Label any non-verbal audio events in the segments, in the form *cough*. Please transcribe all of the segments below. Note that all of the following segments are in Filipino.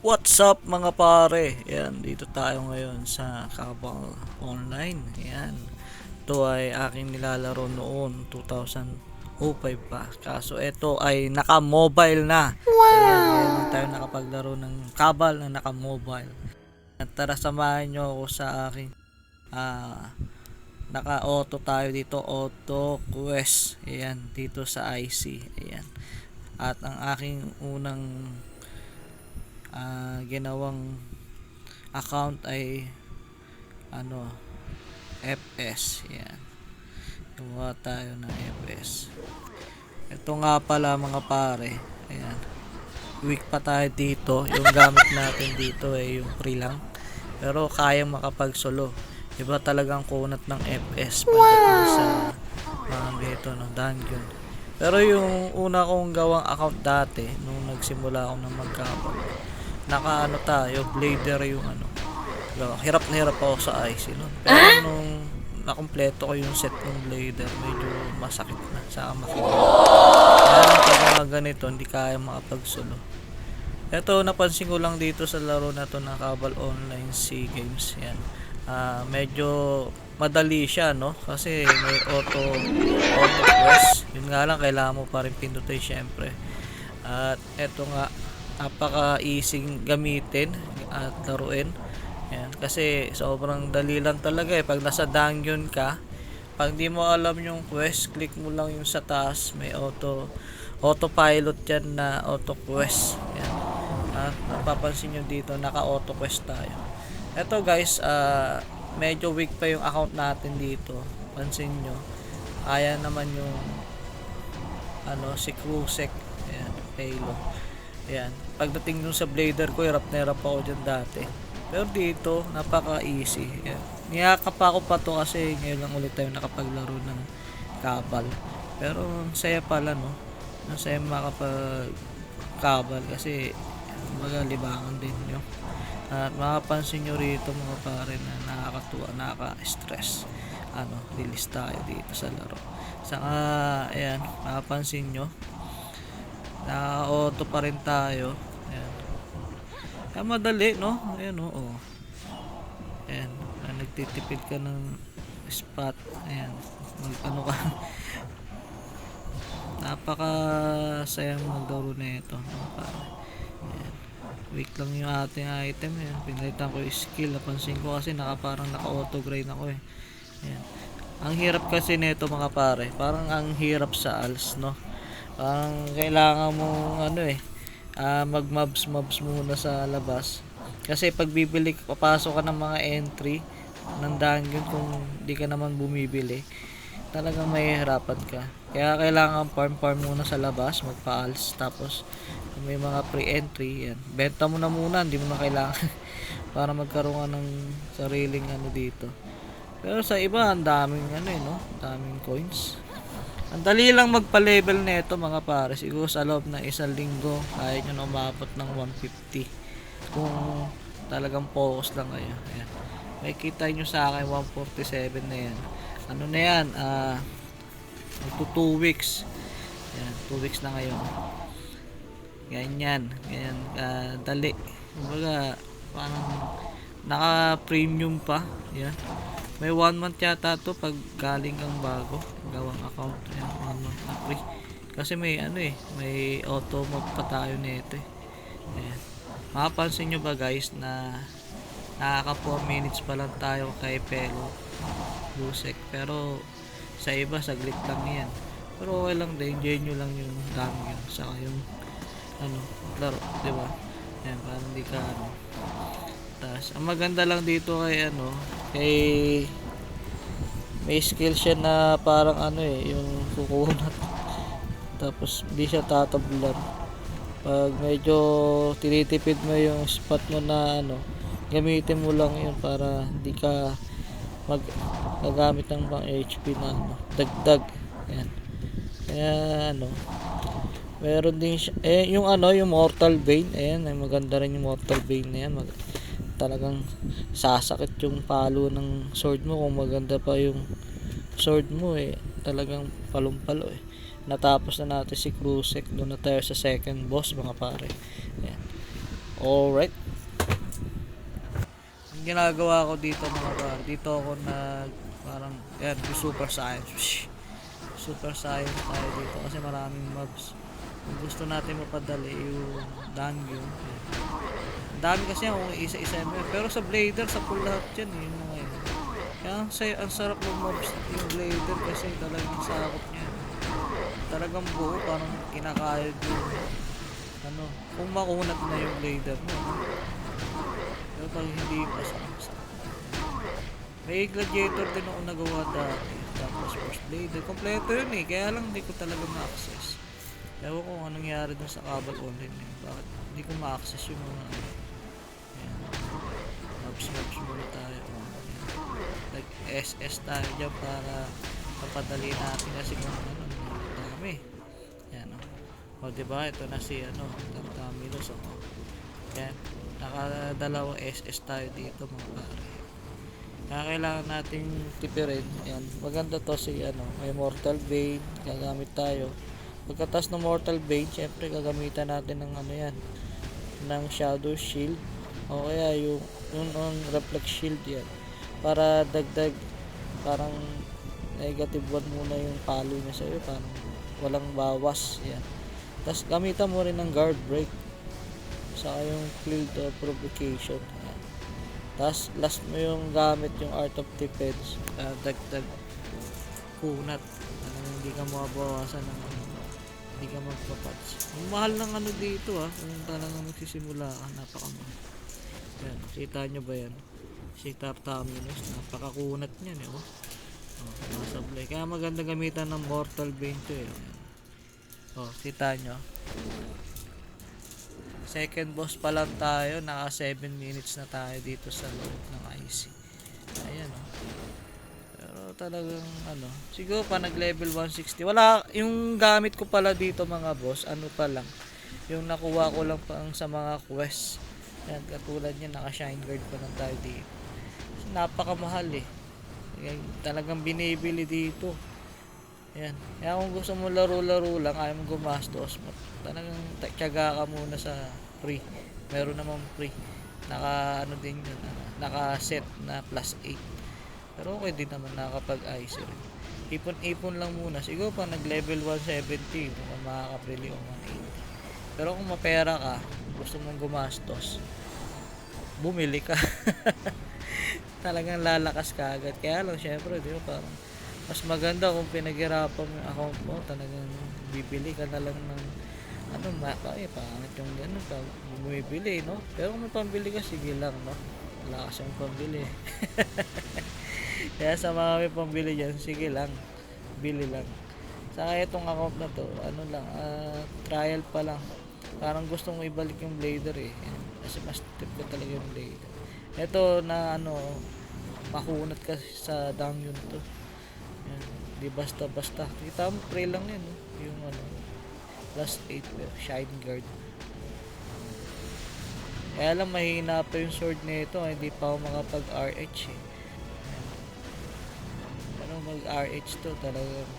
What's up mga pare? Yan, dito tayo ngayon sa Kabal Online. Yan. Ito ay aking nilalaro noon, 2005 pa. Kaso ito ay naka-mobile na. Wow! Ngayon lang tayo nakapaglaro ng Kabal na naka-mobile. At tara samahan nyo ako sa aking ah naka-auto tayo dito, auto quest. Ayan, dito sa IC. Ayan. At ang aking unang ah, ginawang account ay ano FS yan. Gumawa tayo ng FS ito nga pala mga pare ayan. Weak pa tayo dito. Yung gamit *laughs* natin dito ay yung free lang. Pero kayang makapag solo iba talagang kunat ng FS pagdating sa mga dito no? Dungeon. Pero yung una kong gawang account dati nung nagsimula ako ng magkapag naka ano tayo, blader yung ano. Diba? Hirap na hirap ako sa IC nun. Pero nung nakompleto ko yung set ng blader, medyo masakit na sa makina. Kaya pag mga ganito, hindi kaya makapagsolo. Ito, napansin ko lang dito sa laro na to na Kabal Online SEA Games. Yan. Ah, medyo madali siya, no? Kasi may auto auto quest. Yun nga lang, kailangan mo pa rin pindutin syempre. At eto nga, napaka-easy gamitin at laruin. Yan. Kasi sobrang dali lang talaga eh. Pag nasa dungeon ka, pag di mo alam yung quest, click mo lang yung sa taas. May auto autopilot yan na auto quest. Yan. At napapansin nyo dito, naka-auto quest tayo. Eto guys, ah medyo weak pa yung account natin dito. Pansin nyo. Kaya naman yung ano, si Krusek. Ayan, Halo. Ayan. Pagdating dun sa blader ko, hirap na hirap ako dyan dati. Pero dito, napaka-easy. Ayan. Niyakap ako pa to kasi ngayon lang ulit tayo nakapaglaro ng kabal. Pero ang saya pala, no? Ang saya makapag kabal kasi mga libangan din nyo. At makapansin nyo rito mga pare na nakakatuwa, nakaka-stress. Ano, release tayo dito sa laro. Saka, ayan, makapansin nyo, Naka-auto pa rin tayo. Ayan. Kaya madali, no? Ayan, oo. Ayan. Ah, nagtitipid ka ng spot. Ayan. Mag, ano ka. *laughs* Napaka sayang maglaro na ito. Ayan. Weak lang yung ating item. Ayan. Pinalitan ko yung skill. Napansin ko kasi naka, parang naka-auto grind ako eh. Ayan. Ang hirap kasi nito mga pare. Parang ang hirap sa ALS, no? Parang kailangan mo ano eh uh, mag mobs mobs muna sa labas. Kasi pag bibili papasok ka ng mga entry ng dungeon kung di ka naman bumibili, talagang mahihirapan ka. Kaya kailangan farm farm muna sa labas, magpa-als tapos kung may mga pre-entry yan. Benta mo na muna, hindi mo na kailangan *laughs* para magkaroon ka ng sariling ano dito. Pero sa iba, ang daming ano eh, no? Daming coins. Ang dali lang magpa-level nito mga pare. Siguro sa loob ng isang linggo, kaya nyo na umabot ng 150. Kung talagang focus lang kayo. Ayan. May kita nyo sa akin 147 na yan. Ano na yan? Uh, 2 weeks. Ayan, 2 weeks na ngayon. Ganyan. Ganyan. Uh, dali. Kumbaga, parang naka-premium pa. Ayan. May 1 month yata to pag galing kang bago. Gawang account. Ayan, 1 month na free. Kasi may ano eh, may auto mode pa tayo nito eh. Ayan. Makapansin nyo ba guys na nakaka 4 minutes pa lang tayo kay Pelo Lusek. Pero sa iba, saglit lang yan. Pero okay lang din, enjoy nyo lang yung dami yun. Saka yung ano, laro, di ba? Yan, parang hindi ka ano. Tapos, ang maganda lang dito kay ano, kay may skill siya na parang ano eh, yung kukunat. Tapos, hindi siya tatablan. Pag medyo tinitipid mo yung spot mo na ano, gamitin mo lang yun para hindi ka mag gagamit ng pang HP na ano, dagdag. Yan. Kaya ano, meron din siya, eh yung ano, yung Mortal Bane, ayan, ay maganda rin yung Mortal Bane na yan. Mag, talagang sasakit yung palo ng sword mo kung maganda pa yung sword mo eh talagang palumpalo eh natapos na natin si Krusek doon na tayo sa second boss mga pare Ayan. Alright. Ang ginagawa ko dito mga par, dito ako nag parang yan, super science. Super science tayo dito kasi maraming mobs. Gusto natin mapadali yung Dangyo. Ang dami kasi yan kung isa-isa mo. Pero sa Blader, sa full lahat yan yung mga yun. Kaya ang, say, ang sarap ng mobs yung Blader kasi talagang sakop niya. Talagang buo, parang kinakayod yung ano, kung makunat na yung Blader mo. Pero pag hindi pa sa May gladiator din ako nagawa dati. Tapos first blader. Kompleto yun eh. Kaya lang hindi ko talaga ma-access. Ewan ko anong nangyari dun sa Kabal Online eh. Bakit hindi ko ma-access yung mga ano. Ayan. Maps maps muna tayo. Oh, ayan. Like SS tayo dyan para papadali natin kasi kung ano. Dami. Yan o. O diba ito na si ano. Tartamilos o. Yan. Nakadalawang SS tayo dito mga pare. Kaya kailangan nating tipirin. Ayan. Maganda to si ano, may Mortal Bane. Gagamit tayo. Pagkatas ng Mortal Bane, syempre gagamitan natin ng ano yan. Ng Shadow Shield. O kaya yung, yung, yung Reflect Shield yan. Para dagdag, parang negative 1 muna yung palo niya sa'yo. Parang walang bawas. Yan. Tapos gamitan mo rin ng guard break. Saka yung field of provocation. Yan. Tapos last mo yung gamit yung Art of Defense. Uh, dagdag kunat. Ano, hindi ka mabawasan ng. Hindi ka magpapats. Ang mahal ng ano dito ah. Kung talagang magsisimula ka, napakamahal. Yan, kita nyo ba yan? Si Tartaminus, napakakunat niyan eh. Oh. Oh, masablay. Kaya maganda gamitan ng Mortal Bane to eh. Ayan. Oh, kita nyo. Second boss pa lang tayo, naka 7 minutes na tayo dito sa loob ng IC. Ayan oh. Talagang ano, siguro pa nag level 160. Wala, yung gamit ko pala dito mga boss, ano pa lang. Yung nakuha ko lang pang sa mga quest. Yan, katulad niya, naka shine guard pa lang tayo dito. Napakamahal eh. Yan, talagang binibili dito. Yan. Kaya kung gusto mo laro-laro lang, ayaw mo gumastos, talagang ta- tiyaga ka muna sa free. Meron namang free. Naka ano din yun, ah, naka set na plus 8. Pero okay din naman nakakapag-ice rin. Ipon-ipon lang muna. Siguro pa nag-level 170, kung makakabili o 180. Pero kung mapera ka, gusto mong gumastos, bumili ka. *laughs* Talagang lalakas ka agad. Kaya lang, syempre, di ba, parang mas maganda kung pinaghirapan mo yung account mo, talagang bibili ka na lang ng ano, ma eh, pangit yung gano'n pag bumibili, no? Pero kung may pambili ka, sige lang, no? Wala kasi yung pambili. *laughs* Kaya sa mga may pambili dyan, sige lang, bili lang. Saka itong account na to, ano lang, ah, trial pa lang. Parang gusto mo ibalik yung blader eh. Kasi mas tip ko talaga yung blader. Ito na ano, makunat kasi sa down yun to. Yan. Di basta-basta. Kita mo, pre lang. No? Yung ano, plus 8 pero shine guard. Kaya lang mahina pa yung sword nito. Hindi pa ako makapag RH eh. Yan. Pero mag RH to talagang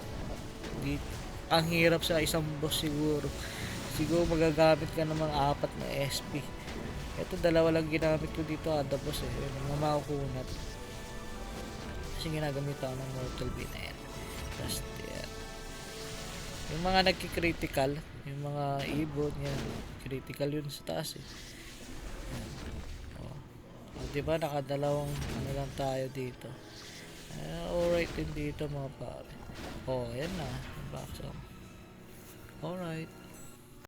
di, ang hirap sa isang boss siguro. Siguro magagamit ka ng mga apat na SP. Ito dalawa lang ginamit ko dito ada boss eh. Mga makukunat. Kasi ginagamit ako ng Mortal Beam na yan. Tapos, yan. Yung mga nagki-critical, yung mga ibon, yan. Critical yun sa taas eh. Yan. Oh. Oh, di ba nakadalawang ano lang tayo dito. Uh, alright din dito mga pare. Oh, yan na. Box Alright.